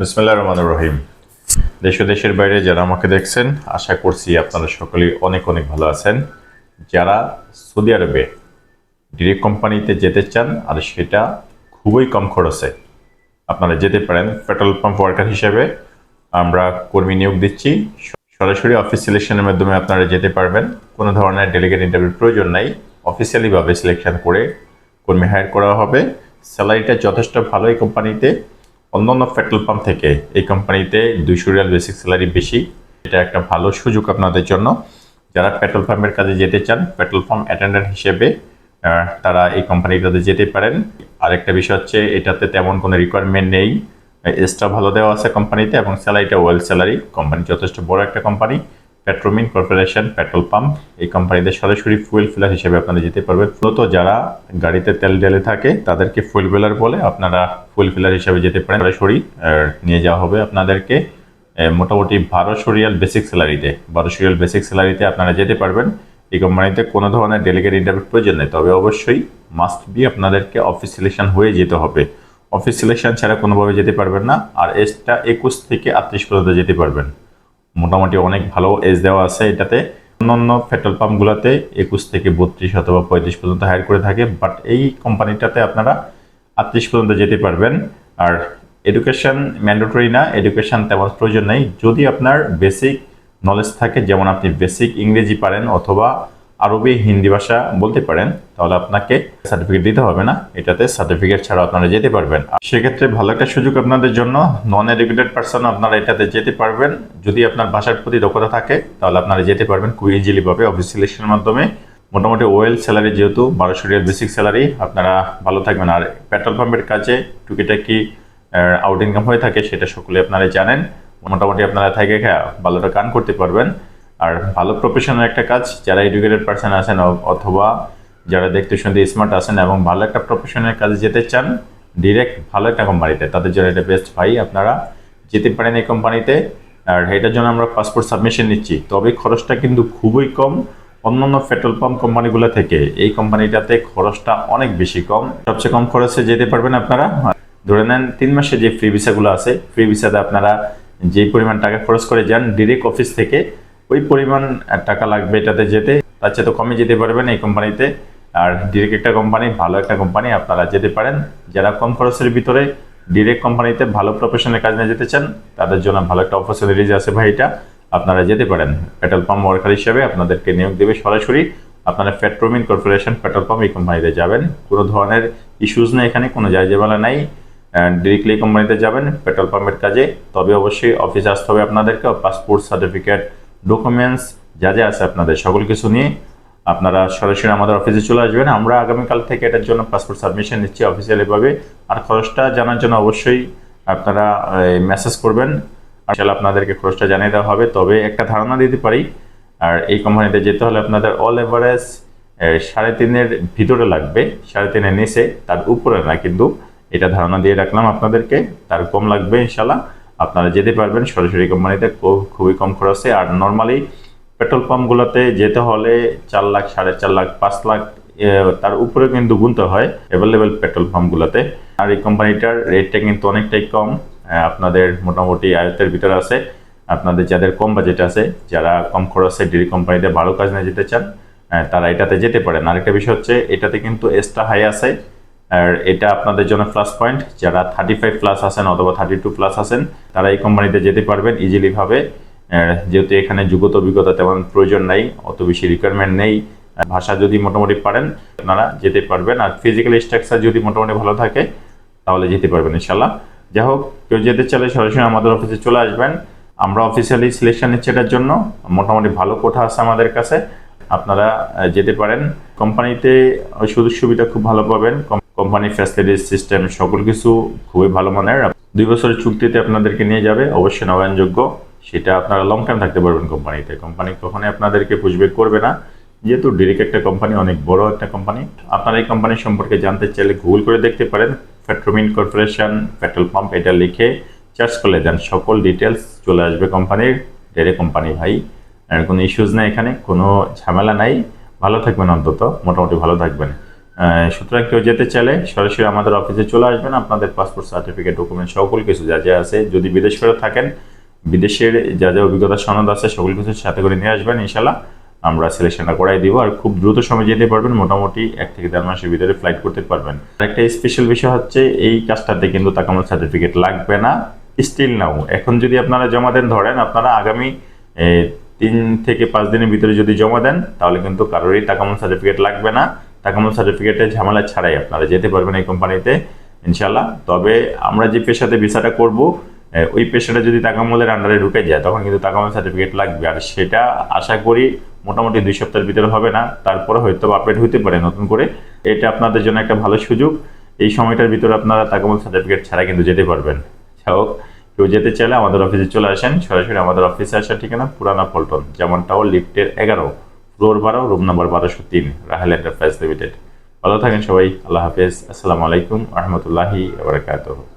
বিসমিল্লাহ রহমান রহিম। দেশ দেশের বাইরে যারা আমাকে দেখছেন, আশা করছি আপনারা সকলেই অনেক অনেক ভালো আছেন। যারা সৌদি আরবে ডিরেক্ট কোম্পানিতে যেতে চান, আর সেটা খুবই কম খরচে আপনারা যেতে পারেন পেট্রোল পাম্প ওয়ার্কার হিসেবে। আমরা কর্মী নিয়োগ দিচ্ছি। সরাসরি অফিস সিলেকশনের মাধ্যমে আপনারা যেতে পারবেন। কোনো ধরনের ডেলিগেট ইন্টারভিউর প্রয়োজন নাই। অফিসিয়ালিভাবে সিলেকশন করে কর্মী হায়ার করা হবে। স্যালারিটা যথেষ্ট ভালো এই কোম্পানিতে অন্যান্য পেট্রোল পাম্প থেকে এই কোম্পানিতে দুইশো রিয়াল বেসিক স্যালারি বেশি। এটা একটা ভালো সুযোগ আপনাদের জন্য। যারা পেট্রোল পাম্পের কাজে যেতে চান, পেট্রোল পাম্প অ্যাটেন্ডেন্ট হিসেবে তারা এই কোম্পানিটাতে যেতে পারেন। আরেকটা বিষয় হচ্ছে, এটাতে তেমন কোনো রিকোয়ারমেন্ট নেই। এক্সট্রা ভালো দেওয়া আছে কোম্পানিতে এবং স্যালারিটা ওয়েল স্যালারি কোম্পানি যথেষ্ট বড় একটা company. Petromin corporation petrol pump এই কোম্পানিতে সরাসরি ফুয়েল ফিলার হিসেবে আপনারা যেতে পারবেন। মূলত যারা গাড়িতে তেল ঢেলে থাকে, তাদেরকে ফুয়েল ফিলার বলে আপনারা ফুয়েল ফিলার হিসেবে যেতে পারেন। সরাসরি নিয়ে যাওয়া হবে আপনাদেরকে। মোটামুটি বারোশো রিয়াল বেসিক স্যালারিতে বারোশো রিয়াল বেসিক স্যালারিতে আপনারা যেতে পারবেন। এই কোম্পানিতে কোনো ধরনের ডেলিগেট ইন্টারভিউ প্রয়োজন নেই। তবে অবশ্যই মাস্ট বি আপনাদেরকে অফিস সিলেকশন হয়ে যেতে হবে। অফিস সিলেকশন ছাড়া কোনোভাবে যেতে পারবেন না। আর এজটা একুশ থেকে আটত্রিশ পর্যন্ত যেতে পারবেন। মোটামুটি অনেক ভালো এজ দেওয়া আছে এটাতে। অন্যান্য পেট্রোল পাম্পগুলোতে একুশ থেকে বত্রিশ অথবা পঁয়ত্রিশ পর্যন্ত হায়ার করে থাকে বাট এই কোম্পানিটাতে আপনারা আটত্রিশ পর্যন্ত যেতে পারবেন। আর এডুকেশান ম্যান্ডেটরি না এডুকেশান তেমন প্রয়োজন নেই। যদি আপনার বেসিক নলেজ থাকে, যেমন আপনি বেসিক ইংরেজি পারেন অথবা আরবি, হিন্দি ভাষা বলতে পারেন, তাহলে আপনাকে সার্টিফিকেট দিতে হবে না। এটাতে সার্টিফিকেট ছাড়া আপনারা যেতে পারবেন। সেক্ষেত্রে ভালো একটা সুযোগ আপনাদের জন্য নন এডুকেটেড পার্সন আপনারা এটাতে যেতে পারবেন। যদি আপনার ভাষার প্রতি দক্ষতা থাকে, তাহলে আপনারা যেতে পারবেন খুব ইজিলি ভাবে। অফিস সিলেকশনের মাধ্যমে মোটামুটি ওয়েল স্যালারি যেহেতু, বারোশো রিয়াল বেসিক স্যালারি আপনারা ভালো থাকবেন। আর পেট্রোল পাম্পের কাছে টুকিটাকি আউট ইনকাম হয়ে থাকে, সেটা সকলে আপনারা জানেন। মোটামুটি আপনারা থেকে ভালোটা আর্ন করতে পারবেন। আর ভালো প্রফেশনাল একটা কাজ, যারা এডুকেটেড পার্সন আছেন অথবা যারা দেখতে শুনতে স্মার্ট আছেন এবং ভালো একটা প্রফেশনাল কাজে যেতে চান ডিরেক্ট ভালো একটা কোম্পানিতে তাদের জন্য এটা বেস্ট ভাই আপনারা যেতে পারেন এই কোম্পানিতে আর এটার জন্য আমরা পাসপোর্ট সাবমিশন নিচ্ছি। তবে খরচটা কিন্তু খুবই কম। অন্যান্য পেট্রোল পাম্প কোম্পানিগুলো থেকে এই কোম্পানিটাতে খরচটা অনেক বেশি কম। সবচেয়ে কম খরচে যেতে পারবেন আপনারা। ধরে নেন, তিন মাসে যে ফ্রি ভিসাগুলো আছে ফ্রি ভিসাতে আপনারা যে পরিমাণ টাকা খরচ করে যান ডিরেক্ট অফিস থেকে ওই পরিমাণ টাকা লাগবে এটাতে যেতে। তার চেয়ে তো কমে যেতে পারবেন এই কোম্পানিতে। আর ডিরেক্ট একটা কোম্পানি, ভালো একটা কোম্পানি আপনারা যেতে পারেন। যারা কম খরচের ভিতরে ডিরেক্ট কোম্পানিতে ভালো প্রফেশনের কাজ নিয়ে যেতে চান, তাদের জন্য ভালো একটা অপরচুনিটিজ আছে ভাই এটা। আপনারা যেতে পারেন। পেট্রোল পাম্প ওয়ার্কার হিসেবে আপনাদেরকে নিয়োগ দেবে সরাসরি। আপনারা পেট্রোমিন কর্পোরেশন পেট্রোল পাম্প এই কোম্পানিতে যাবেন। কোনো ধরনের ইস্যুজ নেই এখানে, কোনো জায়জাবেলা নাই। ডিরেক্টলি কোম্পানিতে যাবেন পেট্রোল পাম্পের কাজে। তবে অবশ্যই অফিসে আসতে হবে আপনাদেরকে পাসপোর্ট সার্টিফিকেট ডকুমেন্টস যা যা আছে আপনাদের, সকল কিছু নিয়ে আপনারা সরাসরি আমাদের অফিসে চলে আসবেন। আমরা আগামীকাল থেকে এটার জন্য পাসপোর্ট সাবমিশন নিচ্ছি অফিসিয়ালিভাবে আর খরচটা জানার জন্য অবশ্যই আপনারা মেসেজ করবেন। আসলে আপনাদেরকে খরচটা জানিয়ে দেওয়া হবে। তবে একটা ধারণা দিতে পারি, আর এই কোম্পানিতে যেতে হলে আপনাদের অল এভারেজ সাড়ে তিনের ভিতরে লাগবে, সাড়ে তিনের নিচে, তার উপরে না, কিন্তু এটা ধারণা দিয়ে রাখলাম আপনাদেরকে, তার কম লাগবে ইনশাল্লাহ আপনারা যেতে পারবেন। সরাসরি কোম্পানিতে খুব- খুবই কম খরচে। আর নর্মালি পেট্রোল পাম্পগুলোতে যেতে হলে চার লাখ, সাড়ে চার লাখ, পাঁচ লাখ তার উপরে কিন্তু গুনতে হয় অ্যাভেলেবেল পেট্রোল পাম্পগুলোতে আর এই কোম্পানিটার রেটটা কিন্তু অনেকটাই কম। আপনাদের মোটামুটি আয়ত্তের ভিতরে আছে। আপনাদের যাদের কম বাজেট আছে, যারা কম খরচে ডিরি কোম্পানিতে ভালো কাজ নিয়ে যেতে চান তারা এটাতে যেতে পারেন। আরেকটা বিষয় হচ্ছে, এটাতে কিন্তু এক্সট্রা হাই আছে। আর এটা আপনাদের জন্য প্লাস পয়েন্ট যারা থার্টি ফাইভ প্লাস আছেন অথবা থার্টি টু প্লাস আছেন, তারা এই কোম্পানিতে যেতে পারবেন ইজিলিভাবে যেহেতু এখানে যোগ্যতা অভিজ্ঞতা তেমন প্রয়োজন নাই, অত বেশি রিকোয়ারমেন্ট নেই। ভাষা যদি মোটামুটি পারেন, আপনারা যেতে পারবেন। আর ফিজিক্যাল স্ট্রাকচার যদি মোটামুটি ভালো থাকে, তাহলে যেতে পারবেন ইনশাল্লাহ যাই হোক, কেউ যেতে চাইলে সরাসরি আমাদের অফিসে চলে আসবেন। আমরা অফিসিয়ালি সিলেকশন নিচ্ছি এটার জন্য। মোটামুটি ভালো কোঠা আছে আমাদের কাছে। আপনারা যেতে পারেন। কোম্পানিতে সুযোগ সুবিধা খুব ভালো পাবেন। কোম্পানি ফ্যাসিলিটিস সিস্টেম সকল কিছু খুবই ভালো মানের। দুই বছরের চুক্তিতে আপনাদেরকে নিয়ে যাবে, অবশ্যই নবায়নযোগ্য। সেটা আপনারা লং টাইম থাকতে পারবেন কোম্পানিতে কোম্পানি কখনোই আপনাদেরকে পুষবেক করবে না। যেহেতু ডিরেক্ট একটা কোম্পানি অনেক বড় একটা কোম্পানি আপনারা এই কোম্পানি সম্পর্কে জানতে চাইলে গুগল করে দেখতে পারেন। পেট্রোমিন কর্পোরেশন পেট্রোল পাম্প এটা লিখে চার্জ করলে দেন। সকল ডিটেলস চলে আসবে কোম্পানির ডেরে কোম্পানি ভাই। কোনো ইস্যুজ নেই এখানে, কোনো ঝামেলা নাই। ভালো থাকবেন অন্তত। মোটামুটি ভালো থাকবেন। সুতরাং কেউ যেতে চাইলে সরাসরি আমাদের অফিসে চলে আসবেন। আপনাদের পাসপোর্ট সার্টিফিকেট ডকুমেন্ট সকল কিছু যা যা আছে, যদি বিদেশ ফেরত থাকেন, বিদেশের যা যা অভিজ্ঞতা সনদ আছে, সকল কিছু সাথে করে নিয়ে আসবেন ইনশাল্লাহ আমরা সিলেকশনটা করাই দিব আর খুব দ্রুত সময় যেতে পারবেন, মোটামুটি এক থেকে দেড় মাসের ভিতরে ফ্লাইট করতে পারবেন। একটা স্পেশাল বিষয় হচ্ছে, এই কাজটাতে কিন্তু তাকামল সার্টিফিকেট লাগবে না স্টিল নাও এখন যদি আপনারা জমা দেন, ধরেন আপনারা আগামী তিন থেকে পাঁচ দিনের ভিতরে যদি জমা দেন, তাহলে কিন্তু কারোরই তাকামল সার্টিফিকেট লাগবে না। তাকামল সার্টিফিকেটের ঝামেলা ছাড়াই আপনারা যেতে পারবেন এই কোম্পানিতে ইনশাল্লাহ তবে আমরা যে পেশাতে ভিসাটা করব ওই পেশাটা যদি তাকামলের আন্ডারে ঢুকে যায়, তখন কিন্তু তাকামল সার্টিফিকেট লাগবে। আর সেটা আশা করি মোটামুটি দুই সপ্তাহের ভিতরে হবে না, তারপরে হয়তো আপডেট হতে পারে নতুন করে। এটা আপনাদের জন্য একটা ভালো সুযোগ। এই সময়টার ভিতরে আপনারা তাকামল সার্টিফিকেট ছাড়া কিন্তু যেতে পারবেন। হোক, কেউ যেতে চাইলে আমাদের অফিসে চলে আসেন। সরাসরি আমাদের অফিসে আসার ঠিকানা পুরানা পল্টন যেমন টাওয়ার লিফটের এগারো। ফ্লোর বারো রুম নাম্বার বারোশো তিন, রাহেল এন্টারপ্রাইজ লিমিটেড। ভালো থাকেন সবাই, আল্লাহ হাফেজ। আসসালামু আলাইকুম রহমতুল্লাহি বারকাতুহ।